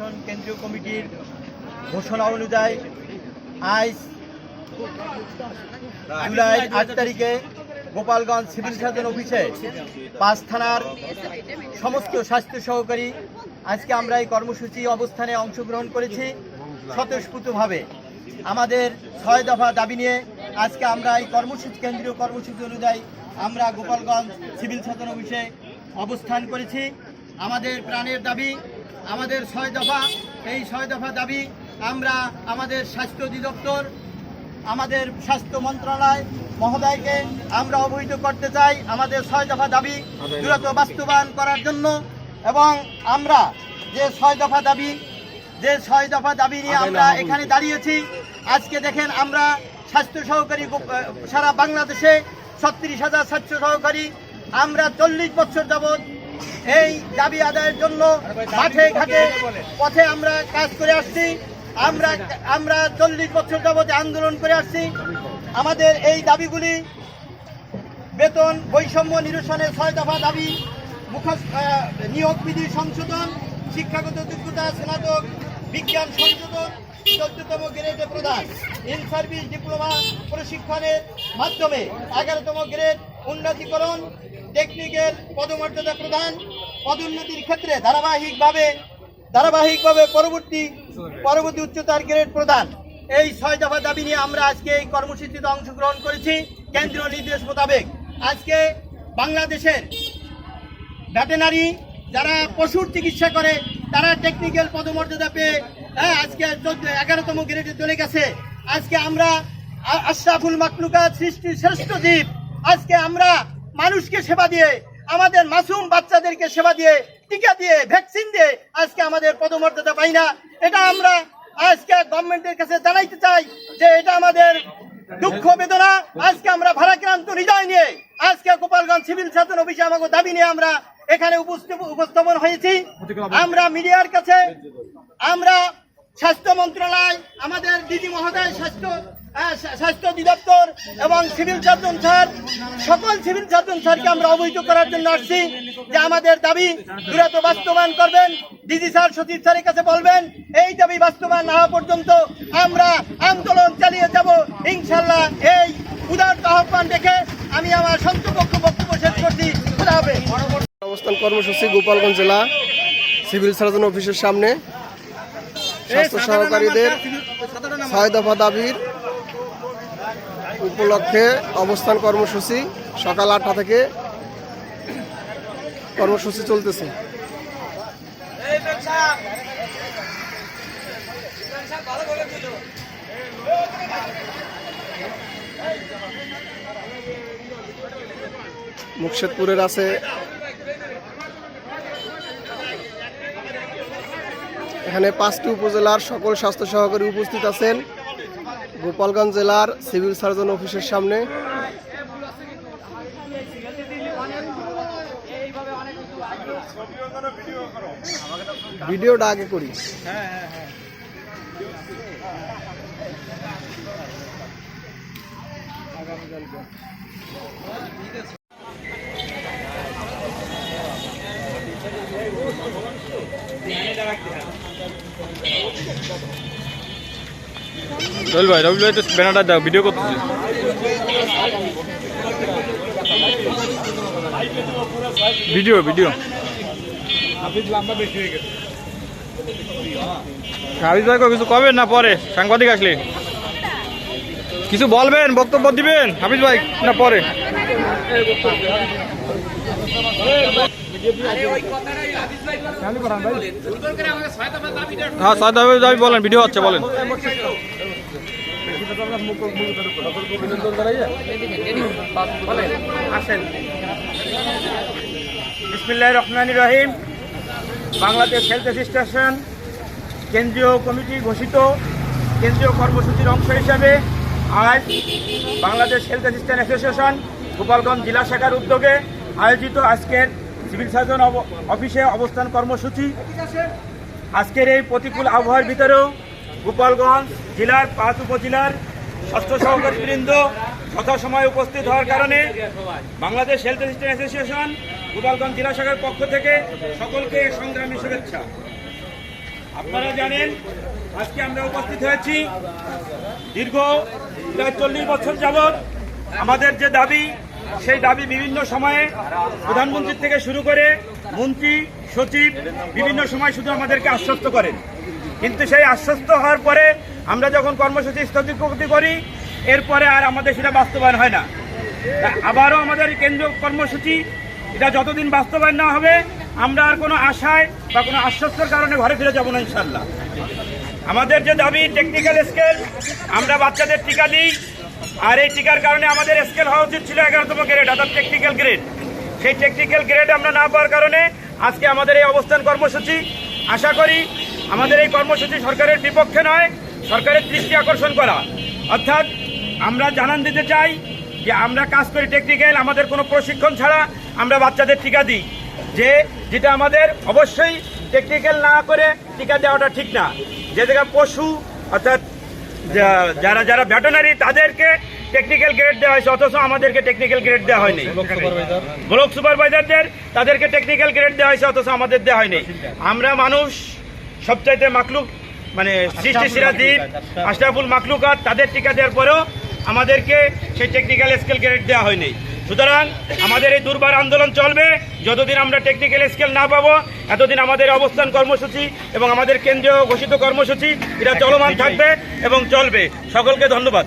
Association কেন্দ্রীয় কমিটির ঘোষণা অনুযায়ী আজ জুলাই আট তারিখে গোপালগঞ্জ সিভিল সার্জন অফিসে পাঁচ থানার সমস্ত স্বাস্থ্য সহকারী আজকে আমরা এই কর্মসূচি অবস্থানে অংশগ্রহণ করেছি স্বতঃস্ফূর্তভাবে। আমাদের ছয় দফা দাবি নিয়ে আজকে আমরা এই কর্মসূচি, কেন্দ্রীয় কর্মসূচি অনুযায়ী আমরা গোপালগঞ্জ সিভিল সার্জন অফিসে অবস্থান করেছি। আমাদের প্রাণের দাবি আমাদের ছয় দফা এই ছয় দফা দাবি আমরা আমাদের স্বাস্থ্য অধিদপ্তর আমাদের স্বাস্থ্য মন্ত্রণালয় মহোদয়কে আমরা অবহিত করতে চাই আমাদের ছয় দফা দাবি দ্রুত বাস্তবায়ন করার জন্য এবং আমরা যে ছয় দফা দাবি যে ছয় দফা দাবি নিয়ে আমরা এখানে দাঁড়িয়েছি আজকে দেখেন আমরা স্বাস্থ্য সহকারী সারা বাংলাদেশে ছত্রিশ হাজার স্বাস্থ্য সহকারী আমরা চল্লিশ বছর যাবৎ এই দাবি আদায়ের জন্য মাঠে ঘাটে পথে আমরা কাজ করে আসছি। আমরা আমরা চল্লিশ বছর যাবৎ আন্দোলন করে আসছি। আমাদের এই দাবিগুলি বেতন বৈষম্য নিরসনের ছয় দফা দাবি আহ, নিয়োগ বিধি সংশোধন শিক্ষাগত যোগ্যতা স্নাতক বিজ্ঞান সংশোধন চোদ্দতম গ্রেডে প্রদান ইন সার্ভিস ডিপ্লোমা প্রশিক্ষণের মাধ্যমে এগারোতম গ্রেড উন্নতিকরণ টেকনিক্যাল পদমর্যাদা প্রদান পদোন্নতির ক্ষেত্রে ধারাবাহিকভাবে ধারাবাহিকভাবে পরবর্তী পরবর্তী উচ্চতার গ্রেড প্রদান। এই ছয় দফা দাবি নিয়ে আমরা আজকে এই কর্মসূচিতে অংশগ্রহণ করেছি। কেন্দ্রীয় নির্দেশ মোতাবেক আজকে বাংলাদেশের ভেটেনারি যারা পশুর চিকিৎসা করে তারা টেকনিক্যাল পদমর্যাদা পেয়ে হ্যাঁ, আজকে চোদ্দ এগারোতম গ্রেডে চলে গেছে। আজকে আমরা আশরাফুল মাকলুকা সৃষ্টির শ্রেষ্ঠ জীব। আজকে আমরা মানুষকে সেবা দিয়ে, আমাদের মাসুম বাচ্চাদেরকে সেবা দিয়ে, টিকা দিয়ে, ভ্যাকসিন দিয়ে আজকে আমাদের পদমর্যাদা পাই না। এটা আমরা আজকে গভর্নমেন্টের কাছে জানাইতে চাই যে এটা আমাদের দুঃখ বেদনা। আজকে আমরা ভারাক্রান্ত হৃদয় নিয়ে আজকে গোপালগঞ্জ সিভিল সার্জন অফিসে আমাকে দাবি নিয়ে আমরা এখানে উপস্থাপন হয়েছি। আমরা মিডিয়ার কাছে, আমরা স্বাস্থ্য মন্ত্রণালয়, আমাদের দিদি মহোদয় স্বাস্থ্য স্বাস্থ্য অধিদপ্তর এবং সিভিল সার্জন স্যার সকল সিভিল সার্জন স্যারকে আমরা অবহিত করার জন্য আসছি যে আমাদের দাবি দ্রুত বাস্তবায়ন করবেন। ডিজি স্যার সচিব স্যারের কাছে বলবেন এই দাবি বাস্তবায়ন না হওয়া পর্যন্ত আমরা আন্দোলন চালিয়ে যাব। ইনশাল্লাহ এই উদারত আহ্বান দেখে আমি আমার সন্তপক্ষ বক্তব্য শেষ করছি। হবে অবস্থান কর্মসূচি গোপালগঞ্জ জেলা সিভিল সার্জন অফিসের সামনে। স্বাস্থ্য সহকারীদের ছয় দফা দাবির উপলক্ষে অবস্থান কর্মসূচি সকাল আটটা থেকে কর্মসূচি চলতেছে। মুর্শিদপুরের আছে এখানে পাঁচটি উপজেলার সকল স্বাস্থ্য সহকারী উপস্থিত আছেন। গোপালগঞ্জ জেলার সিভিল সার্জন অফিসের সামনে। ভিডিওটা আগে করি। রবিল ভাই রবিল ভাই তো ব্যানারটা দাও ভিডিও করতেছি। ভিডিও ভিডিও হাফিজ ভাই কিছু কবেন না পরে? সাংবাদিক আসলে। কিছু বলবেন, বক্তব্য দিবেন? হাফিজ ভাই, না পরে? হ্যাঁ দাবি বলেন ভিডিও হচ্ছে, বলেন। রহমান রহিম। বাংলাদেশ হেলথ অ্যাসিস্ট্যান্ট কেন্দ্রীয় কমিটি ঘোষিত কেন্দ্রীয় কর্মসূচির অংশ হিসাবে আজ Bangladesh health assistant association Gopalganj জেলা শাখার উদ্যোগে আয়োজিত আজকের সিভিল সার্জন অফিসে অবস্থান কর্মসূচি। আজকের এই প্রতিকূল আবহাওয়ার ভিতরেও গোপালগঞ্জ জেলার পাঁচ উপজেলার স্বাস্থ্য সহকারী বৃন্দ যথাসময়ে উপস্থিত হওয়ার কারণে Bangladesh health assistant association Gopalganj জেলা শাখার পক্ষ থেকে সকলকে সংগ্রামী শুভেচ্ছা। আপনারা জানেন, আজকে আমরা উপস্থিত হয়েছি দীর্ঘ প্রায় চল্লিশ বছর যাবৎ আমাদের যে দাবি সেই দাবি বিভিন্ন সময়ে প্রধানমন্ত্রী থেকে শুরু করে মন্ত্রী, সচিব বিভিন্ন সময় শুধু আমাদেরকে আশ্বস্ত করেন। কিন্তু সেই আশ্বস্ত হওয়ার পরে আমরা যখন কর্মসূচি স্থগিত করি, এরপরে আর আমাদের সেটা বাস্তবায়ন হয় না। আবারও আমাদের কেন্দ্রীয় কর্মসূচি, এটা যতদিন বাস্তবায়ন না হবে, আমরা আর কোনো আশায় বা কোনো আশ্বস্তর কারণে ঘরে ফিরে যাব না ইনশাল্লাহ আমাদের যে দাবি টেকনিক্যাল স্কেল আমরা বাচ্চাদের টিকা দিই আর এই টিকার কারণে আমাদের স্কেল হওয়া উচিত ছিল এগারোতম গ্রেড অর্থাৎ টেকনিক্যাল গ্রেড সেই টেকনিক্যাল গ্রেড আমরা না পাওয়ার কারণে আজকে আমাদের এই অবস্থান কর্মসূচি। আশা করি আমাদের এই কর্মসূচি সরকারের বিপক্ষে নয়, সরকারের দৃষ্টি আকর্ষণ করা। অর্থাৎ আমরা জানান দিতে চাই যে আমরা কাজ করি টেকনিক্যাল আমাদের কোনো প্রশিক্ষণ ছাড়া আমরা বাচ্চাদের টিকা দিই। যে, যেটা আমাদের অবশ্যই টেকনিক্যাল না করে টিকা দেওয়াটা ঠিক না। যে জায়গায় পশু, অর্থাৎ যারা যারা ভেটেনারি তাদেরকে টেকনিক্যাল গ্রেড দেওয়া হয়েছে অথচ আমাদেরকে টেকনিক্যাল গ্রেড দেওয়া হয়নি। ব্লক সুপারভাইজারদের তাদেরকে টেকনিক্যাল গ্রেড দেওয়া হয়েছে অথচ আমাদের দেওয়া হয়নি। আমরা মানুষ সবচাইতে মাকলুক মানে সৃষ্টি সিরাজিব আশরাফুল মাকলুকাত তাদের টিকা দেওয়ার পরেও আমাদেরকে সেই টেকনিক্যাল স্কেল গ্রেড দেওয়া হয়নি। সুতরাং আমাদের এই দুর্বার আন্দোলন চলবে। যতদিন আমরা টেকনিক্যাল স্কেল না পাবো, এতদিন আমাদের অবস্থান কর্মসূচি এবং আমাদের কেন্দ্রীয় ঘোষিত কর্মসূচি, এটা চলমান থাকবে এবং চলবে। সকলকে ধন্যবাদ।